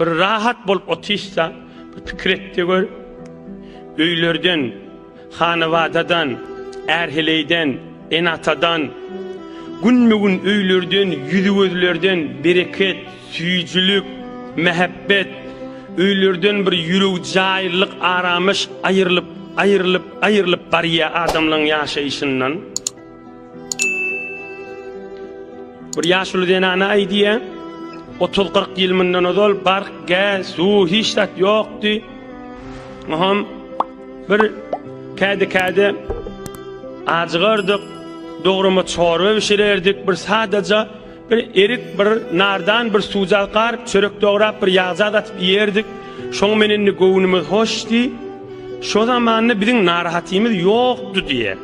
bir rahat bolup otýsa, bir pikir etdi gör. Öýlerden, hanawadadan, erheleyden, enatadan, günmügün öýlerden, ýüzügözlerden bereket, süýjülük, mehebbet, öýlerden bir ýüreg jaýlyk, aramış aýrylyp, aýrylyp, aýrylyp barýa adamlaryň ýaşaýşyndan. Bir ýaşuly denana aýdýa, 30-40 ýyl mundan ozal bark, gaz, su, hiç tat ýokdy. Maham bir käde käde ajgardyk, dogruma çorba bişirerdik, bir sadaja bir erik, bir nardan, bir suwjal garp, çörek dograp, bir ýagzat atyp ýerdik. Şoň menenni göwnümüz hoşdy. Şo zamanny biziň narahatymyz ýokdy diýe.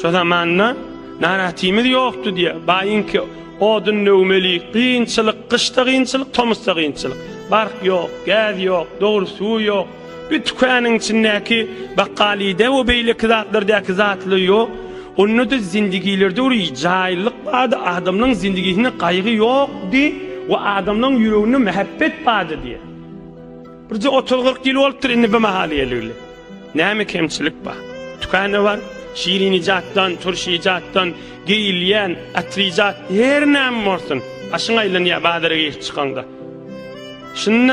Şo zamanna narahatymyz ýokdy diýe. Baýynki odun nöwmeli, gynçylyk, qışda gynçylyk, tomuzda gynçylyk. Bark yok, gaz yok, doğru su yok. Bir tükanyň içindäki bakkalide we beýleki zatlardaki zatly yok. Onu da zindigilerde uri cahillik vardı, adamın zindigisine kaygı di ve adamın yüreğine mehabbet vardı di. Birce 30-40 yıl oluptur inni bir mahaliyelerle. Nemi kemçilik var. Tükane var, şirin icatdan, turşi icatdan, giyilyen, atrizat, her näme bolsun. Ya badara giyip çykanda. Şunny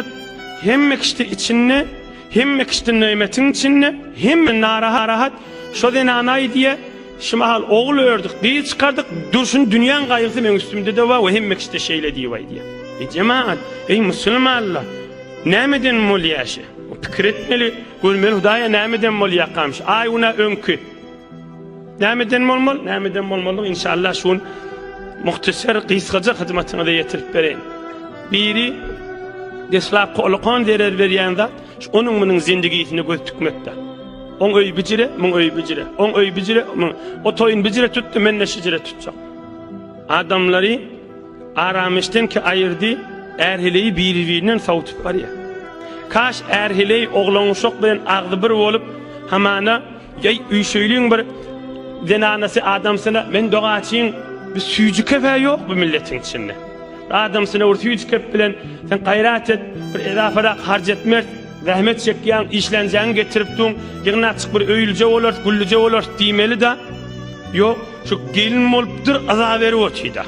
hemme kişi içinde, hemme kişi nimetin içinde, hemme narahat rahat, şo den anay diye, şimal oğul ördük, diye çıkardık, dursun dünyanın gaýrysy men üstümde de var, ve hemme kişi şeýle diýe vay diye. E cemaat, ey musulmanlar, nämeden mol ýaşy? Pikir etmeli, görmeli Hudaýa nämeden mol ýakamş? Ay una öňkü. Nämeden mol mol? Nämeden mol? İnşallah şun muhtasar gysgaja hyzmatyňa da ýetirip bereň. Biri deslap kolokon derer berýände, onun munyň zindigisini göz tükmekde. On öý bijire, mun öý bijire. On öý bijire, mun o toyun bijire tuttu, men ne şijire tutjak. Adamları aramıştan ki ayırdı, erhileyi birbirinden savutup var ya. Kaş erhileyi oğlanışok bilen ağzı bir olup, hamana, yay üysöylüğün bir zenanası adamsına men dogaçyň bir süyücü kefe ýok bu milletin içinde. Adamsına urty süyücü kep bilen sen gayrat et, bir edafara harjetmert, rahmet çekýän işlenjäni getirip duň, ýygna bir öýülje bolar, güllüje bolar diýmeli da. Ýok, şu gelin bolupdyr azap berip oçyda.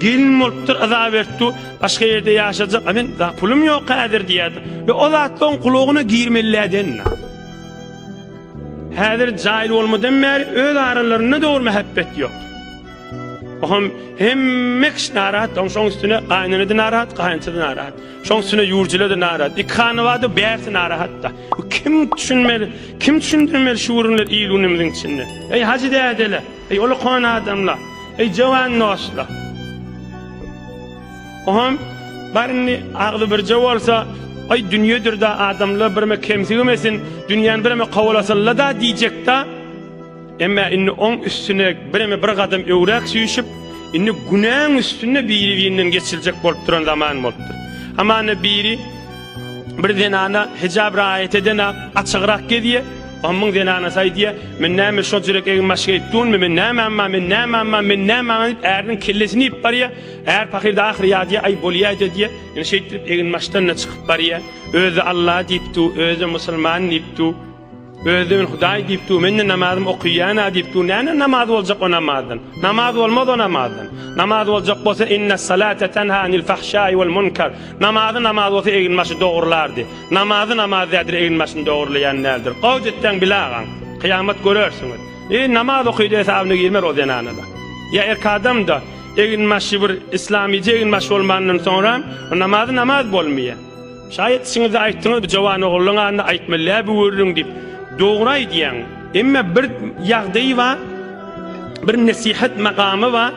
Gelin bolupdyr azap beripdi, başga ýerde ýaşajak, men da pulum ýok, kadir diýýär. Ve o zatdan kulagyna girmeliläden. Häzir jaýl bolmadan bäri öz aralaryna dogry mehebbet ýok. Oham hemme kişi narahat, on şoň üstüne gaýnany da narahat, gaýnçy da narahat. Şoň üstüne ýurjula da narahat. Ikany wady bärsi narahat da. Kim düşünmeli? Kim düşündirmeli şu urunlar ýylgynymyzyň içinde? Ey hacı dädele, ey ulu kon adamlar, ey jawan noslar. Oham barni agly bir jawalsa ay dünýedir da adamlar birme kemsigemesin, dünýäni birme kawlasalla da diýjek da. Emma inni on üstüne bireme bir gadam öwrak süýüşip, inni günäň üstüne biri birinden geçiljek bolup duran zaman bolupdyr. Hamana biri bir denana hijab raýat edene açygyrak أمم دينا أنا سايدية من نام الشجرة مشكلتون من نام أما من نام أما من نام أما أردن كلسني بريا أر فخير ده آخر يادية أي بوليا جدية إن شيء إن مشتنا تخبريا أذ الله ديبتو أذ مسلمان نبتو Özüm Hudaý diýip du, menne namazym okuýana diýip du, näme namaz boljak o namazdan? Namaz bolmaz o namazdan. Namaz boljak bolsa inna salata tanha anil fahşai wal munkar. Namazı namaz bolsa eginmaşy dogrulardy. Namazı namaz dädir eginmaşyny dogurlayan näldir? Gowjetden bilagan. Kıyamet görersiň. E namaz okuydy hesabını girmer o denana da. Ya erkadam da eginmaşy bir islamice eginmaşy bolmandan sonra namazı namaz bolmaýar. Şayet siňiz aýtdyňyz, jowan ogluna aýtmaly, bu wurrun diýip. doğray diýen, emme bir ýagdaý va bir nasihat maqamy va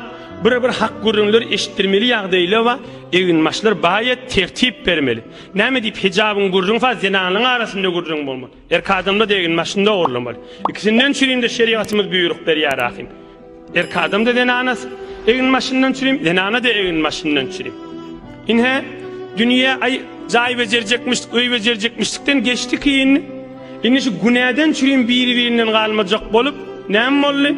bir bir hak görünler eşittirmeli yağdayla va eginmaşlar bayat tertip bermeli. Näme dip hijabın gurrun fa zinanın arasında gurrun bolma. Erka adamda degin maşında orlamalı. ikisinden çürinde şeriatımız büyürük berýär ahim. Erka adam da anas egin maşından çürim, zinana da egin maşından çürim. Inhe dünya ay zay becerjekmiş, öy becerjekmişlikden geçti kiyin. Indi şu günäden çürin birbirinden galmajak bolup näme bolly?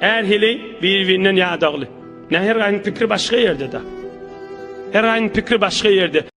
Är hili birbirinden ýadagly. Näher aýyn pikir başga ýerde da. Her aýyn pikir başga ýerde.